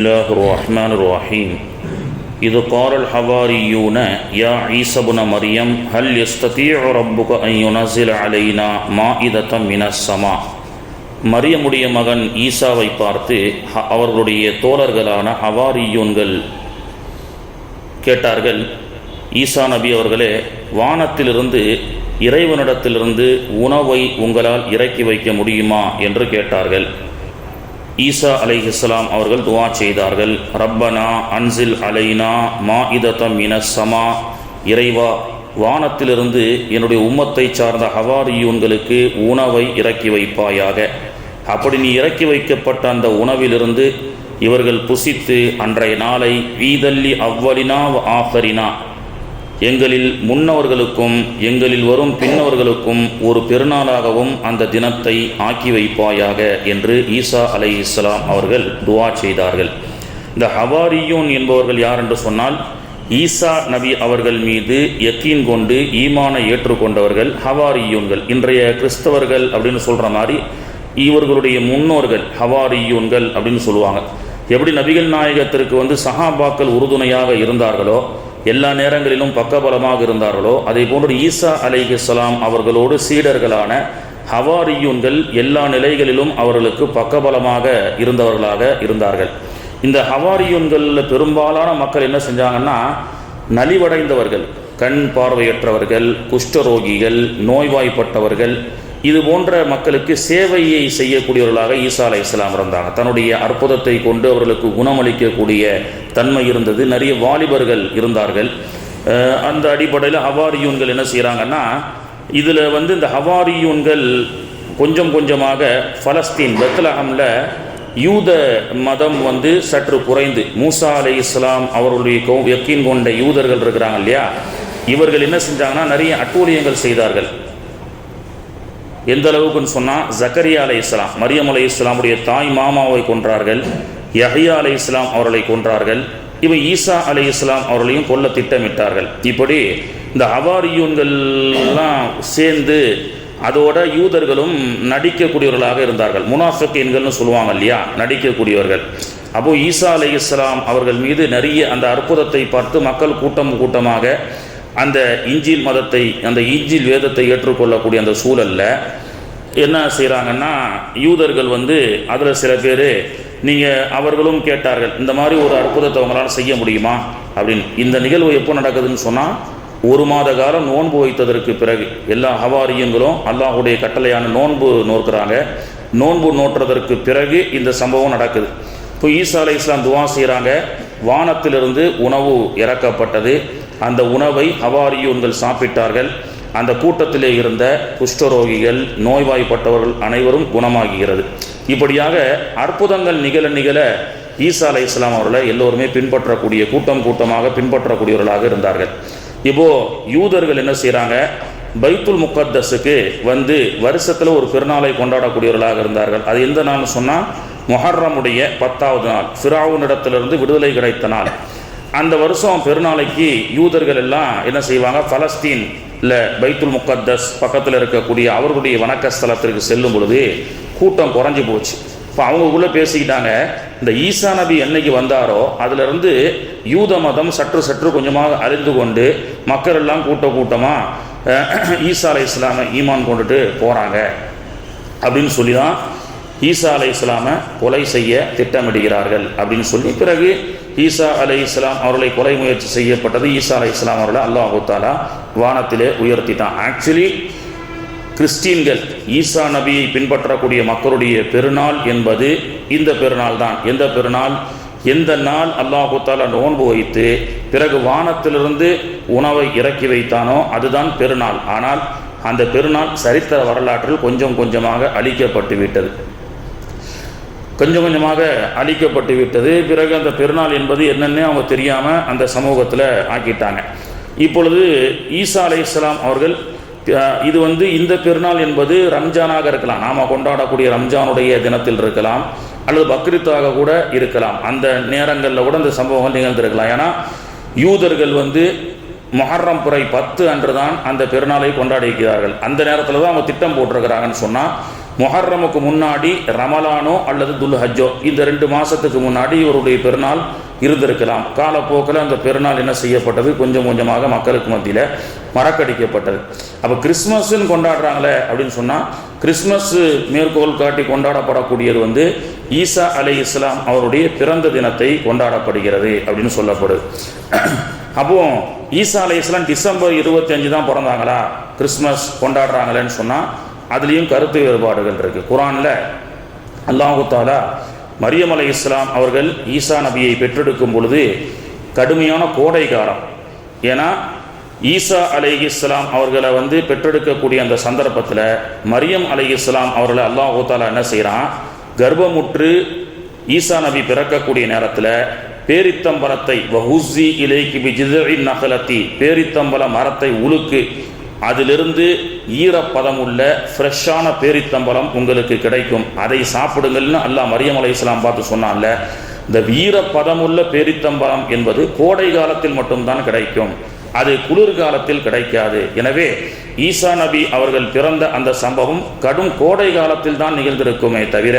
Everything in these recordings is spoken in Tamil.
الله الرحمن الرحيم إذ قال الحواريون يا عيسى بن مريم هل يستطيع ربك أن ينزل علينا مائدة من السماء மரியமுடைய மகன் ஈசாவை பார்த்து ஹ- அவர்களுடைய தோழர்களான ஹவாரியூன்கள் கேட்டார்கள் ஈசா நபி அவர்களே வானத்திலிருந்து இறைவனிடத்திலிருந்து உணவை உங்களால் இறக்கி வைக்க முடியுமா என்று கேட்டார்கள் ஈசா அலைஹிஸ்லாம் அவர்கள் துவா செய்தார்கள். ரப்பனா அன்சில் அலைனா மா இதத்தம் சமா. இறைவா வானத்திலிருந்து என்னுடைய உம்மத்தை சார்ந்த ஹவாரியூன்களுக்கு உணவை இறக்கி வைப்பாயாக. அப்படி நீ இறக்கி வைக்கப்பட்ட அந்த உணவிலிருந்து இவர்கள் புசித்து அன்றைய நாளை வீதல்லி அவ்வலினா ஆஃபரினா எங்களில் முன்னவர்களுக்கும் எங்களில் வரும் பின்னவர்களுக்கும் ஒரு பெருநாளாகவும் அந்த தினத்தை ஆக்கி வைப்பாயாக என்று ஈசா அலை இஸ்லாம் அவர்கள் துவா செய்தார்கள். இந்த ஹவாரியூன் என்பவர்கள் யார் என்று சொன்னால் ஈசா நபி அவர்கள் மீது யக்கீன் கொண்டு ஈமானை ஏற்றுக்கொண்டவர்கள் ஹவாரியூன்கள். இன்றைய கிறிஸ்தவர்கள் அப்படின்னு சொல்கிற மாதிரி இவர்களுடைய முன்னோர்கள் ஹவாரியூன்கள் அப்படின்னு சொல்லுவாங்க. எப்படி நபிகள் நாயகத்திற்கு வந்து சஹாபாக்கள் உறுதுணையாக இருந்தார்களோ எல்லா நேரங்களிலும் பக்கபலமாக இருந்தார்களோ அதே போன்று ஈசா அலைஹிஸ்ஸலாம் அவர்களோடு சீடர்களான ஹவாரியூன்கள் எல்லா நிலைகளிலும் அவர்களுக்கு பக்கபலமாக இருந்தவர்களாக இருந்தார்கள். இந்த ஹவாரியூன்களில் பெரும்பாலான மக்கள் என்ன செஞ்சாங்கன்னா நலிவடைந்தவர்கள் கண் பார்வையற்றவர்கள் குஷ்டரோகிகள் நோய்வாய்ப்பட்டவர்கள் இது போன்ற மக்களுக்கு சேவையை செய்யக்கூடியவர்களாக ஈசா அலை இஸ்லாம் இருந்தாங்க. தன்னுடைய அற்புதத்தை கொண்டு அவர்களுக்கு குணமளிக்கக்கூடிய தன்மை இருந்தது. நிறைய வாலிபர்கள் இருந்தார்கள். அந்த அடிப்படையில் ஹவாரியூன்கள் என்ன செய்கிறாங்கன்னா இதில் வந்து இந்த ஹவாரியூன்கள் கொஞ்சம் கொஞ்சமாக ஃபலஸ்தீன் பெத்லஹமில் யூத மதம் வந்து சற்று குறைந்து மூசா அலை இஸ்லாம் அவர்களுடைய யக்கீன் கொண்ட யூதர்கள் இருக்கிறாங்க இல்லையா? இவர்கள் என்ன செஞ்சாங்கன்னா நிறைய அட்டூழியங்கள் செய்தார்கள். எந்த அளவுக்குன்னு சொன்னால் ஜக்கரியா அலை இஸ்லாம் மரியம் அலை இஸ்லாமுடைய தாய் மாமாவை கொன்றார்கள் யஹ்யா அலை இஸ்லாம் அவர்களை கொன்றார்கள் இவன் ஈசா அலை இஸ்லாம் அவர்களையும் கொல்ல திட்டமிட்டார்கள். இப்படி இந்த அவாரியூன்கள்லாம் சேர்ந்து அதோட யூதர்களும் நடிக்கக்கூடியவர்களாக இருந்தார்கள். முனாஃபிக்கீன்கள்னு சொல்லுவாங்க இல்லையா? நடிக்கக்கூடியவர்கள். அப்போ ஈசா அலை இஸ்லாம் அவர்கள் மீது நிறைய அந்த அற்புதத்தை பார்த்து மக்கள் கூட்டம் கூட்டமாக அந்த இஞ்சில் மதத்தை அந்த இஞ்சில் வேதத்தை ஏற்றுக்கொள்ளக்கூடிய அந்த சூழலில் என்ன செய்கிறாங்கன்னா யூதர்கள் வந்து அதில் சில பேர் நீங்கள் அவர்களும் கேட்டார்கள் இந்த மாதிரி ஒரு அற்புதத்தை அவங்களால செய்ய முடியுமா? அப்படின்னு. இந்த நிகழ்வு எப்போ நடக்குதுன்னு சொன்னால் ஒரு மாத காலம் நோன்பு வைத்ததற்கு பிறகு. எல்லா ஹவாரியங்களும் அல்லாஹுடைய கட்டளையான நோன்பு நோக்கிறாங்க நோன்பு நோற்றுவதற்கு பிறகு இந்த சம்பவம் நடக்குது. இப்போ ஈசா அலை இஸ்லாம் துவா செய்கிறாங்க வானத்திலிருந்து உணவு இறக்கப்பட்டது. அந்த உணவை ஹவாரியூன்கள் சாப்பிட்டார்கள். அந்த கூட்டத்திலே இருந்த குஷ்டரோகிகள் நோய்வாய்ப்பட்டவர்கள் அனைவரும் குணமாகிறது இப்படியாக அற்புதங்கள் நிகழ நிகழ ஈசா அலை இஸ்லாம் அவர்களை எல்லோருமே பின்பற்றக்கூடிய கூட்டம் கூட்டமாக பின்பற்றக்கூடியவர்களாக இருந்தார்கள். இப்போ யூதர்கள் என்ன செய்கிறாங்க பைத்துல் முக்கத்தஸுக்கு வந்து வருஷத்தில் ஒரு பெருநாளை கொண்டாடக்கூடியவர்களாக இருந்தார்கள். அது எந்த நாள்னு சொன்னால் முஹர்ரமுடைய பத்தாவது நாள். ஃபிராவுனிடத்திலிருந்து விடுதலை கிடைத்த நாள். அந்த வருஷம் பெருநாளைக்கு யூதர்கள் எல்லாம் என்ன செய்வாங்க? பலஸ்தீன் இல்லை பைத்துல் முக்கத்தஸ் பக்கத்தில் இருக்கக்கூடிய அவர்களுடைய வணக்க ஸ்தலத்திற்கு செல்லும் பொழுது கூட்டம் குறைஞ்சி போச்சு. இப்போ அவங்களுக்குள்ளே பேசிக்கிட்டாங்க இந்த ஈசா நபி என்னைக்கு வந்தாரோ அதிலிருந்து யூத மதம் சற்று சற்று கொஞ்சமாக அறிந்து கொண்டு மக்கள் எல்லாம் கூட்ட கூட்டமாக ஈசா அலை இஸ்லாமை ஈமான் கொண்டுட்டு போகிறாங்க அப்படின்னு சொல்லி தான் ஈசா அலை இஸ்லாமை கொலை செய்ய திட்டமிடுகிறார்கள் அப்படின்னு சொல்லி பிறகு ஈசா அலை இஸ்லாம் அவர்களை கொலை முயற்சி செய்யப்பட்டது. ஈசா அலை இஸ்லாம் அவர்களை அல்லாஹு தாலா வானத்திலே உயர்த்திட்டான். ஆக்சுவலி கிறிஸ்டின்கள் ஈசா நபியை பின்பற்றக்கூடிய மக்களுடைய பெருநாள் என்பது இந்த பெருநாள் தான். எந்த பெருநாள்? எந்த நாள் அல்லாஹு தாலா நோன்பு வைத்து பிறகு வானத்திலிருந்து உணவை இறக்கி வைத்தானோ அதுதான் பெருநாள். ஆனால் அந்த பெருநாள் சரித்திர வரலாற்றில் கொஞ்சம் கொஞ்சமாக அழிக்கப்பட்டு விட்டது. கொஞ்சம் கொஞ்சமாக அழிக்கப்பட்டு விட்டது. பிறகு அந்த பெருநாள் என்பது என்னன்னே அவங்க தெரியாமல் அந்த சமூகத்தில் ஆக்கிட்டாங்க. இப்பொழுது ஈசா அலை இஸ்லாம் அவர்கள் இது வந்து இந்த பெருநாள் என்பது ரம்ஜானாக இருக்கலாம். நாம் கொண்டாடக்கூடிய ரம்ஜானுடைய தினத்தில் இருக்கலாம். அல்லது பக்ரீத்தாக கூட இருக்கலாம். அந்த நேரங்களில் கூட இந்த சம்பவங்கள் நிகழ்ந்திருக்கலாம். ஏன்னா யூதர்கள் வந்து மொஹர்ரம் புரை பத்து அன்று தான் அந்த பெருநாளை கொண்டாடி இருக்கிறார்கள் அந்த நேரத்தில் தான் அவங்க திட்டம் போட்டிருக்கிறாங்கன்னு சொன்னால் முஹர்ரமுக்கு முன்னாடி ரமலானோ அல்லது துல்ஹஜ்ஜோ இந்த ரெண்டு மாதத்துக்கு முன்னாடி இவருடைய பெருநாள் இருந்திருக்கலாம். காலப்போக்கில் அந்த பெருநாள் என்ன செய்யப்பட்டது? கொஞ்சம் கொஞ்சமாக மக்களுக்கு மத்தியில் மறக்கடிக்கப்பட்டது. அப்போ கிறிஸ்மஸ்ன்னு கொண்டாடுறாங்களே அப்படின்னு சொன்னால் கிறிஸ்மஸ் மேற்கோள் காட்டி கொண்டாடப்படக்கூடியது வந்து ஈசா அலை இஸ்லாம் அவருடைய பிறந்த தினத்தை கொண்டாடப்படுகிறது அப்படின்னு சொல்லப்படுது. அப்போ ஈசா அலை இஸ்லாம் டிசம்பர் இருபத்தி அஞ்சு தான் பிறந்தாங்களா? கிறிஸ்மஸ் கொண்டாடுறாங்களேன்னு சொன்னால் அதுலேயும் கருத்து வேறுபாடுகள் இருக்குது குரானில் அல்லாஹு தாலா மரியம் அலை இஸ்லாம் அவர்கள் ஈசா நபியை பெற்றெடுக்கும் பொழுது கடுமையான கோடை காலம் ஏன்னா ஈசா அலை இஸ்லாம் அவர்களை வந்து பெற்றெடுக்கக்கூடிய அந்த சந்தர்ப்பத்தில் மரியம் அலை இஸ்லாம் அவர்களை அல்லாஹு தாலா என்ன செய்கிறான் கர்ப்பமுற்று ஈசா நபி பிறக்கக்கூடிய நேரத்தில் பேரித்தம்பலத்தை வஹூசி இலைக்கு நகலத்தி பேரித்தம்பல மரத்தை உழுக்கு அதிலிருந்து ஈரப்பதம் உள்ள ஃப்ரெஷ்ஷான பேரித்தம்பலம் உங்களுக்கு கிடைக்கும். அதை சாப்பிடுங்கள்னு அல்லா மரியம் அலை இஸ்லாம் பார்த்து சொன்னான்ல இந்த வீரப்பதமுள்ள பேரித்தம்பலம் என்பது கோடை காலத்தில் மட்டும்தான் கிடைக்கும். அது குளிர்காலத்தில் கிடைக்காது. எனவே ஈசா நபி அவர்கள் பிறந்த அந்த சம்பவம் கடும் கோடை காலத்தில் தான் நிகழ்ந்திருக்குமே தவிர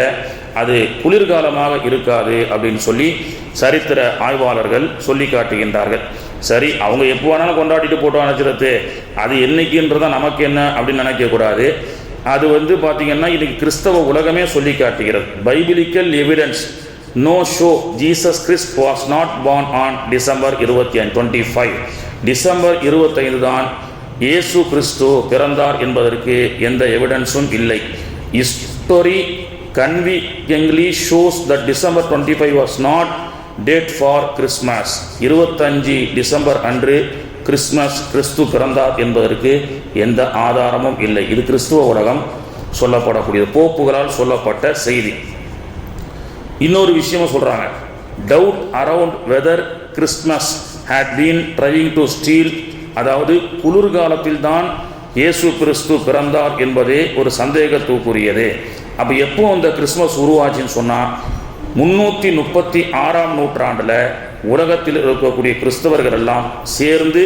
அது குளிர்காலமாக இருக்காது அப்படின்னு சொல்லி சரித்திர ஆய்வாளர்கள் சொல்லி காட்டுகின்றார்கள் சரி அவங்க எப்போ வேணாலும் கொண்டாடிட்டு போட்டோம் நினச்சிருது அது என்னைக்குன்றதா நமக்கு என்ன அப்படின்னு நினைக்கக்கூடாது அது வந்து பார்த்திங்கன்னா இன்னைக்கு கிறிஸ்தவ உலகமே சொல்லி காட்டுகிறது. Biblical evidence no show Jesus Christ was not born on December இருபத்தி ஐந்து டுவெண்ட்டி ஃபைவ் டிசம்பர் இருபத்தைந்து தான் இயேசு கிறிஸ்து பிறந்தார் என்பதற்கு எந்த எவிடன்ஸும் இல்லை. History convincingly shows that December twenty five was not date for Christmas இருபத்தஞ்சு டிசம்பர் அன்று கிறிஸ்மஸ் கிறிஸ்து பிறந்தார் என்பதற்கு எந்த ஆதாரமும் இல்லை. இது கிறிஸ்துவ உலகம் சொல்லப்படக்கூடிய போப்புகளால் சொல்லப்பட்ட செய்தி. இன்னொரு விஷயமும் சொல்கிறாங்க doubt around whether Christmas had been driving to steal அதாவது குளிர்காலத்தில் தான் இயேசு கிறிஸ்து பிறந்தார் என்பதே ஒரு சந்தேகத்துக்குரியது. அப்போ எப்போ அந்த கிறிஸ்மஸ் உருவாச்சுன்னு சொன்னால் முன்னூற்றி முப்பத்தி ஆறாம் நூற்றாண்டில் உலகத்தில் இருக்கக்கூடிய கிறிஸ்தவர்கள் எல்லாம் சேர்ந்து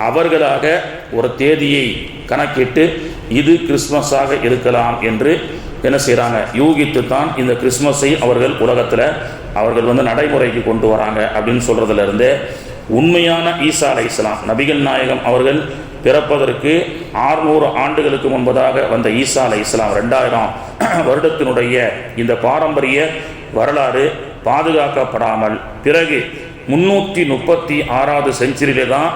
அவர்களாக ஒரு தேதியை கணக்கிட்டு இது கிறிஸ்மஸாக இருக்கலாம் என்று என்ன செய்கிறாங்க யூகித்து தான் இந்த கிறிஸ்மஸை அவர்கள் உலகத்தில் அவர்கள் வந்து நடைமுறைக்கு கொண்டு வராங்க அப்படின்னு சொல்கிறதுலேருந்து உண்மையான ஈசா அலை இஸ்லாம் நபிகள் நாயகம் அவர்கள் பிறப்பதற்கு ஆறுநூறு ஆண்டுகளுக்கு முன்பதாக வந்த ஈசா அலை இஸ்லாம் ரெண்டாயிரம் வருடத்தினுடைய இந்த பாரம்பரிய வரலாறு பாதுகாக்கப்படாமல் பிறகு முன்னூற்றி முப்பத்தி ஆறாவது செஞ்சுரியில தான்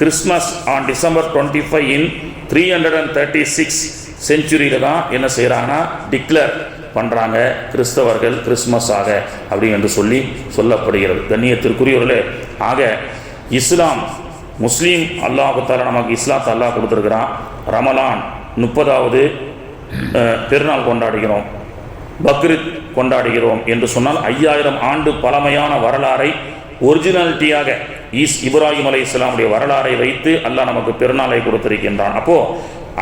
Christmas on December twenty five in three hundred and thirty six செஞ்சுரியில் தான் என்ன செய்கிறாங்கன்னா டிக்ளேர் பண்ணுறாங்க கிறிஸ்தவர்கள் கிறிஸ்மஸாக அப்படி என்று சொல்லி சொல்லப்படுகிறது. கண்ணியத்திற்குரியவர்களே ஆக இஸ்லாம் முஸ்லீம் அல்லாஹுத்தால நமக்கு இஸ்லாத்தை அல்லாஹ் கொடுத்துருக்கிறான். ரமலான் முப்பதாவது பெருநாள் கொண்டாடுகிறோம். பக்ரீத் கொண்டாடுகிறோம் என்று சொன்னால் ஐயாயிரம் ஆண்டு பழமையான வரலாறை ஒரிஜினாலிட்டியாக ஈஸ் இப்ராஹிம் அலை இஸ்லாமுடைய வரலாறை வைத்து அல்லாஹ் நமக்கு பெருநாளை கொடுத்திருக்கின்றான். அப்போது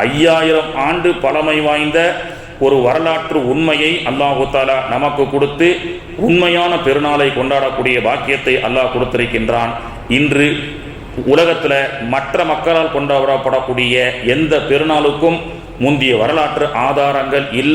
ஐயாயிரம் ஆண்டு பழமை வாய்ந்த ஒரு வரலாற்று உண்மையை அல்லாஹு தாலா நமக்கு கொடுத்து உண்மையான பெருநாளை கொண்டாடக்கூடிய பாக்கியத்தை அல்லாஹ் கொடுத்திருக்கின்றான். இன்று உலகத்தில் மற்ற மக்களால் கொண்டாடப்படக்கூடிய எந்த பெருநாளுக்கும் முந்தைய வரலாற்று ஆதாரங்கள் இல்லை